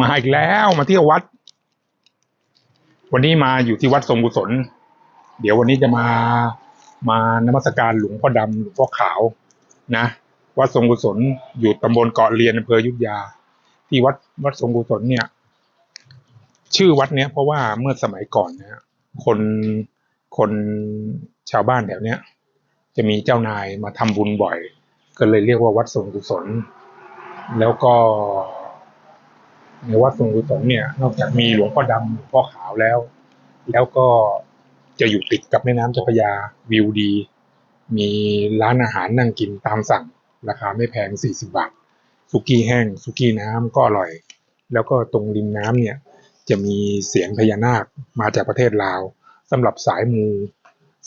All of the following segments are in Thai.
มาอีกแล้วมาเที่ยววัด วันนี้มาอยู่ที่วัดทรงกุศล เดี๋ยววันนี้จะมามานมัสการหลวงพ่อดำหลวงพ่อขาวนะ วัดทรงกุศลอยู่ตำบลเกาะเรียนอำเภอยุธยา ที่วัดวัดทรงกุศลเนี่ย ชื่อวัดเนี้ยเพราะว่าเมื่อสมัยก่อนนี่ยคนคนชาวบ้านแถวเนี้ย จะมีเจ้านายมาทำบุญบ่อย ก็เลยเรียกว่าวัดทรงกุศล แล้วก็ ในวัดทรงกุศลเนี่ย นอกจากมีหลวงพ่อดำพ่อขาวแล้ว แล้วก็จะอยู่ติดกับแม่น้ำเจ้าพระยาวิวดี มีร้านอาหารนั่งกินตามสั่ง ราคาไม่แพง 40 บาทสุกี้แห้งสุกี้น้ำก็อร่อย แล้วก็ตรงริมน้ำเนี่ย จะมีเสียงพญานาคมาจากประเทศลาวสำหรับสายมู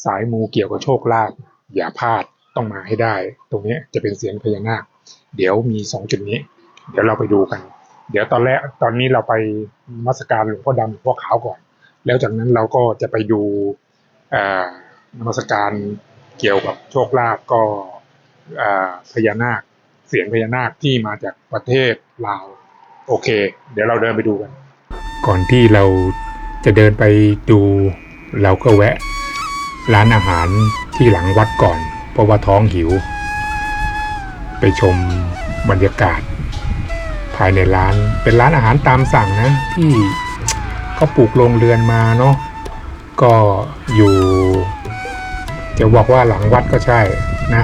สายมูเกี่ยวกับโชคลาภอย่าพลาดต้องมาให้ได้ ตรงนี้จะเป็นเสียงพญานาค เดี๋ยวมีสองจุดนี้ เดี๋ยวเราไปดูกัน เดี๋ยวตอนแรกตอนนี้เราไปมัสการหลวงพ่อดำหลวงพ่อขาวก่อน แล้วจากนั้นเราก็จะไปดูอ่ามัสการเกี่ยวกับโชคลาภก็อ่าพญานาค เสียงพญานาคที่มาจากประเทศลาว โอเค เดี๋ยวเราเดินไปดูกัน ก่อนที่เราจะเดินไปดูเราก็แวะ ร้านอาหารที่หลังวัดก่อน เพราะว่าท้องหิว ไปชมบรรยากาศ ภายในร้าน เป็นร้านอาหารตามสั่งนะที่ก็ปลูกโรงเรือนมาเนาะก็อยู่ จะบอกว่าหลังวัดก็ใช่นะ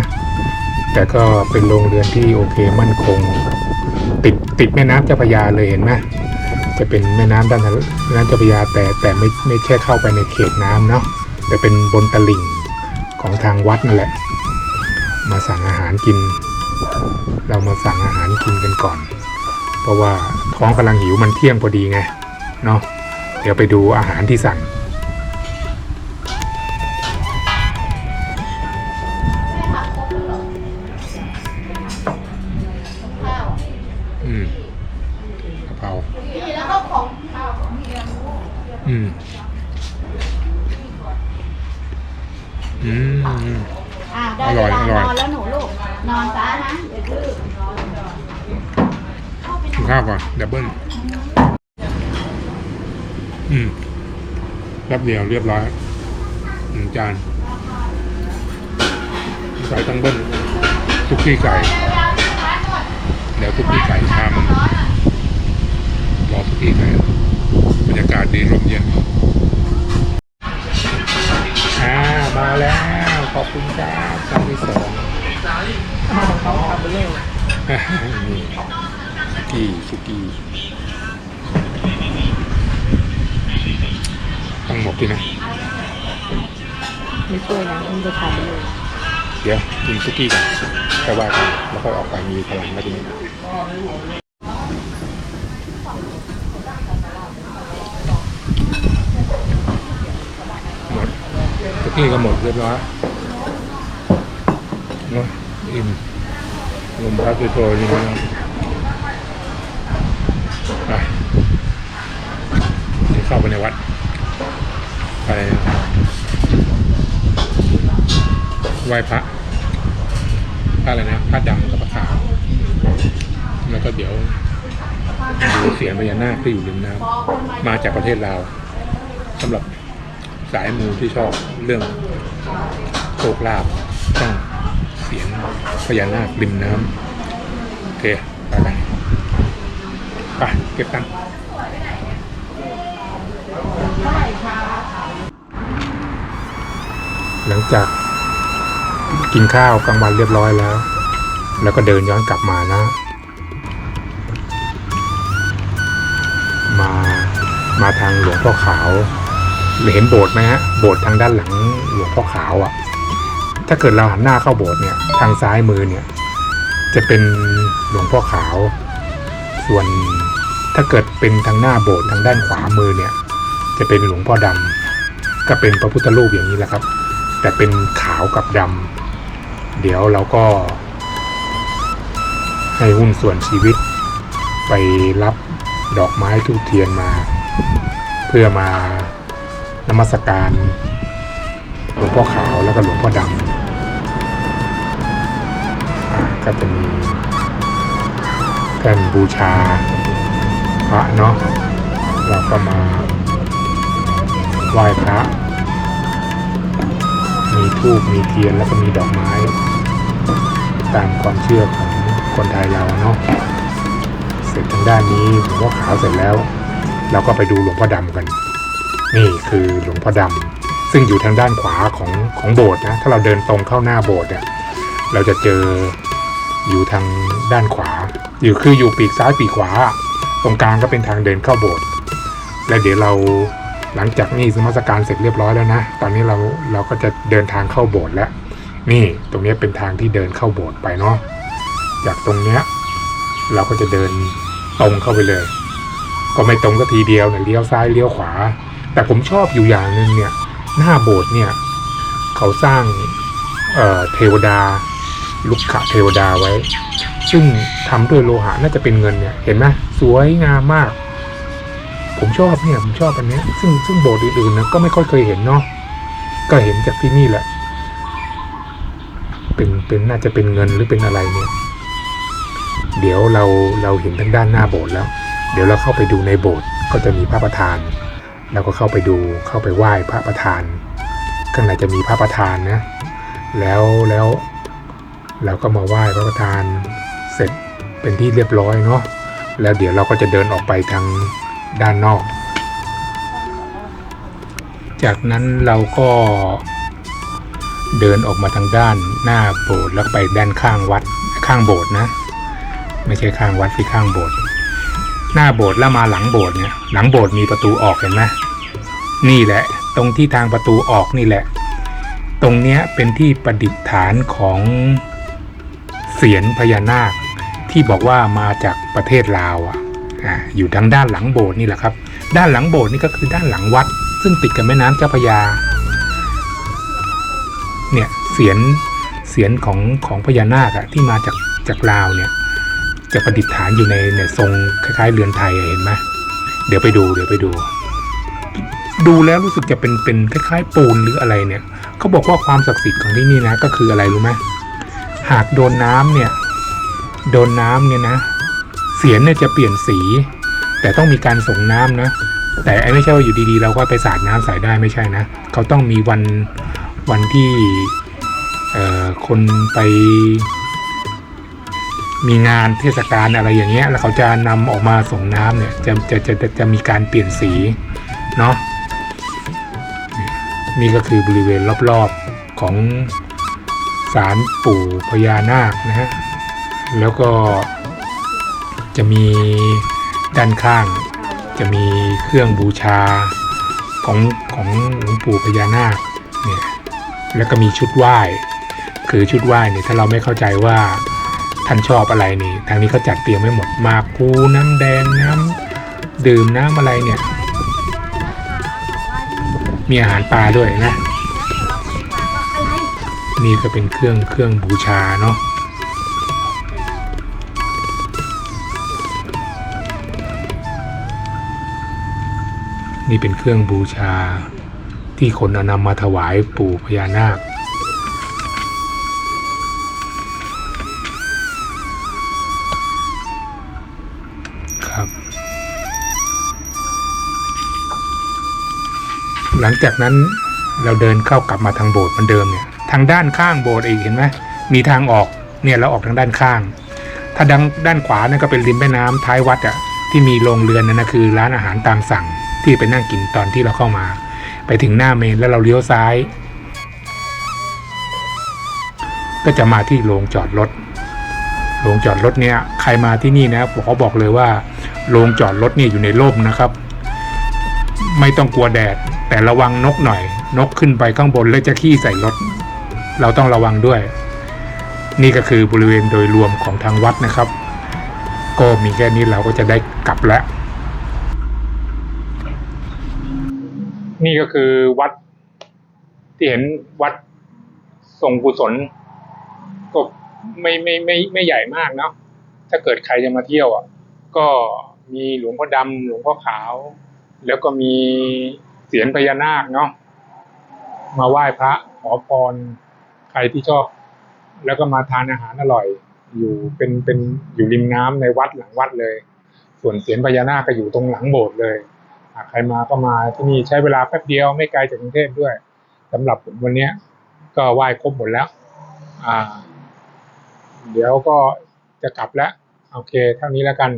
แต่ก็เป็นโรงเรือนที่โอเคมั่นคง ติดติดแม่น้ำเจ้าพระยาเลยเห็นไหมจะเป็นแม่น้ำด้านนั้นแม่น้ำเจ้าพระยาแต่แต่ไม่ไม่แค่เข้าไปในเขตน้ำเนาะแต่เป็นบนตลิ่งของทางวัดนั่นแหละ มาสั่งอาหารกิน เรามาสั่งอาหารกินกันก่อน เพราะว่าท้องกำลังหิวมันเที่ยงพอดีไงเนาะเดี๋ยวไปดูอาหารที่สั่ง อืมกะเพราแล้วก็ของอืมอืม อ่าได้อเวร่อยลาอร่อยนอนแล้วหนูลูก นอนซะนะอย่าดื้อ กินข้าวก่อนดับเบิ้ลอืมแป๊บเดียวเรียบร้อยหนึ่งจานไก่ตั้งเบิ้ลซุกี้ไก่เดี๋ยวซุกี้ไก่ชามรอซุกี้ไก่บรรยากาศดีลมเย็นอ่ามาแล้ว ขอบคุณครับจานที่สองเขาทำไปเร็วนี่ซุ กี้ซุกี้ต้องหมดดีนะไม่ช่วยนะมันจะทำไปเลยเดี๋ยวกินซุกี้ก่อนแค่ว่ากันแล้วค่อยออกไปมีพลังแล้วทีนี้หมดซุกี้ก็หมดเรียบร้อยเนาะอิ่มลมพัดโชยๆนี่นะ ไปที่เข้าไปในวัด ไปไหว้พระพระอะไรนะพระดำกับพระขาวแล้วก็เดี๋ยวดูเสียงพญานาคที่อยู่ริมน้ำมาจากประเทศลาวสำหรับสายมูที่ชอบเรื่องโชคลาภต้องเสียงพญานาคริมน้ำโอเคไปกัน ไปเก็บตังหลังจากกินข้าวกลางวันเรียบร้อยแล้ว แล้วก็เดินย้อนกลับมานะ มามาทางหลวงพ่อขาวเห็นโบสถ์ไหมฮะโบสถ์ทางด้านหลังหลวงพ่อขาวอะ่ะ ถ้าเกิดเราหันหน้าเข้าโบสถ์เนี่ย ทางซ้ายมือเนี่ย จะเป็นหลวงพ่อขาว ส่วนถ้าเกิดเป็นทางหน้าโบสถ์ทางด้านขวามือเนี่ย จะเป็นหลวงพ่อดำก็เป็นพระพุทธรูปอย่างนี้แหละครับ แต่เป็นขาวกับดำเดี๋ยวเราก็ ให้หุ้นส่วนชีวิต ไปรับดอกไม้ทูบเทียนมา เพื่อมานมัสการหลวงพ่อขาวแล้วก็หลวงพ่อดำอก็จะมี แท่นบูชาพระเนาะเราก็มาไหว้พระ มีธูปมีเทียนแล้วก็มีดอกไม้ ตามความเชื่อของคนไทยเราเนาะเสร็จทางด้านนี้หลวงพ่อขาวเสร็จแล้ว เราก็ไปดูหลวงพ่อดำกัน นี่คือหลวงพ่อดำซึ่งอยู่ทางด้านขวาของของโบสถ์นะถ้าเราเดินตรงเข้าหน้าโบสถ์เนี่ยเราจะเจอ อยู่ทางด้านขวา อยู่คืออยู่ปีกซ้ายปีกขวา ตรงกลางก็เป็นทางเดินเข้าโบสถ์และเดี๋ยวเราหลังจากนี้สมัสการเสร็จเรียบร้อยแล้วนะ ตอนนี้เราเราก็จะเดินทางเข้าโบสถ์แล้ว นี่ตรงนี้เป็นทางที่เดินเข้าโบสถ์ไปเนาะ จากตรงเนี้ยเราก็จะเดินตรงเข้าไปเลย ก็ไม่ตรงก็ทีเดียวเนี่ยเลี้ยวซ้ายเลี้ยวขวา แต่ผมชอบอยู่อย่างหนึ่งเนี่ย หน้าโบสถ์เนี่ย เขาสร้างเเทวดา ลุกขะเทวดาไว้ ซึ่งทำด้วยโลหะน่าจะเป็นเงินเนี่ย เห็นไหมสวยงามมาก ผมชอบเนี่ยผมชอบอันนี้ซึ่งซึ่งโบสถ์อื่นๆนะก็ไม่ค่อยเคยเห็นเนาะก็เห็นจากที่นี่แหละ เป็นเป็นน่าจะเป็นเงินหรือเป็นอะไรเนี่ย เดี๋ยวเราเราเห็นทางด้านหน้าโบสถ์แล้ว เดี๋ยวเราเข้าไปดูในโบสถ์ก็จะมีพระประธานเราก็เข้าไปดูเข้าไปไหว้พระประธาน ข้างในจะมีพระประธานนะ แล้วแล้ว เราก็มาไหว้พระประธานเสร็จเป็นที่เรียบร้อยเนาะแล้วเดี๋ยวเราก็จะเดินออกไปทางด้านนอก จากนั้นเราก็เดินออกมาทางด้านหน้าโบสถ์แล้วไปด้านข้างวัดข้างโบสถ์นะ ไม่ใช่ข้างวัดที่ข้างโบสถ์หน้าโบสถ์แล้วมาหลังโบสถ์เนี่ยหลังโบสถ์มีประตูออกเห็นไหมนี่แหละ ตรงที่ทางประตูออกนี่แหละ ตรงเนี้ยเป็นที่ประดิษฐานของ เสียนพญานาคที่บอกว่ามาจากประเทศลาวอะอยู่ทางด้านหลังโบสถ์นี่แหละครับ ด้านหลังโบสถ์นี่ก็คือด้านหลังวัด ซึ่งติดกับแม่น้ำเจ้าพยา เนี่ยเสียนเสียนของของพญานาคอะที่มาจากจากลาวเนี่ย จะประดิษฐานอยู่ในในทรงคล้ายๆเรือนไทยเห็นไหมเดี๋ยวไปดูเดี๋ยวไปดู ดูแล้วรู้สึกจะเป็นเป็นคล้ายๆปูนหรืออะไรเนี่ยเขาบอกว่าความศักดิ์สิทธิ์ของที่นี่นะ ก็คืออะไรรู้ไหม หากโดนน้ำเนี่ย โดนน้ำเนี่ยนะ เสียนเนี่ยจะเปลี่ยนสี แต่ต้องมีการส่งน้ำนะ แต่ไอ้ไม่ใช่ว่าอยู่ดีๆ เราก็ไปสาดน้ำใส่ได้ไม่ใช่นะ เขาต้องมีวันวันที่เอ่อคนไปมีงานเทศกาลอะไรอย่างเงี้ย แล้วเขาจะนำออกมาส่งน้ำเนี่ยจะจะจะจะจะมีการเปลี่ยนสีเนาะนี่ก็คือบริเวณรอบๆของ ศาลปู่พญานาคนะฮะ แล้วก็จะมีด้านข้าง จะมีเครื่องบูชาของของหลวงปู่พญานาคเนี่ยแล้วก็มีชุดไหว้คือชุดไหว้เนี่ยถ้าเราไม่เข้าใจว่าท่านชอบอะไรนี่ ทางนี้เขาจัดเตรียมไว้หมดมาปูน้ำแดงน้ำดื่มน้ำอะไรเนี่ย มีอาหารปลาด้วยนะ นี่ก็เป็นเครื่องเครื่องบูชาเนาะนี่เป็นเครื่องบูชาที่คนอนำมาถวายปู่พญานาค ครับ หลังจากนั้นเราเดินเข้ากลับมาทางโบสถ์เหมือนเดิมเนี่ย ทางด้านข้างโบสถ์อีกเห็นไหมมีทางออกเนี่ยเราออกทางด้านข้าง ถ้าดังด้านขวานั่นก็เป็นริมแม่น้ำท้ายวัดอะที่มีโรงเรือนนั่นนะคือ ร้านอาหารตามสั่งที่ไปนั่งกินตอนที่เราเข้ามา ไปถึงหน้าเมนแล้วเราเลี้ยวซ้าย ก็จะมาที่โรงจอดรถโรงจอดรถเนี่ยใครมาที่นี่นะผมขอบอกเลยว่าโรงจอดรถเนี่ยอยู่ในร่มนะครับ ไม่ต้องกลัวแดดแต่ระวังนกหน่อย นกขึ้นไปข้างบนแล้วจะขี้ใส่รถ เราต้องระวังด้วย นี่ก็คือบริเวณโดยรวมของทางวัดนะครับ ก็มีแค่นี้เราก็จะได้กลับแล้ว นี่ก็คือวัด ที่เห็นวัดทรงกุศลก็ไม่ไม่ไม่ไม่ใหญ่มากเนาะถ้าเกิดใครจะมาเที่ยวอะ ก็มีหลวงพ่อดำหลวงพ่อขาว แล้วก็มีเสียนพญานาคเนาะมาไหว้พระขอพร ใครที่ชอบ แล้วก็มาทานอาหารอร่อย อยู่เป็นเป็นอยู่ริมน้ำในวัดหลังวัดเลย ส่วนเสียนพญานาคก็อยู่ตรงหลังโบสถ์เลยใครมาก็มาที่นี่ใช้เวลาแป๊บเดียวไม่ไกลจากกรุงเทพด้วยสำหรับผมวันเนี้ย ก็ไหว้ครบหมดแล้ว อ่า เดี๋ยวก็จะกลับแล้ว โอเค เท่านี้แล้วกัน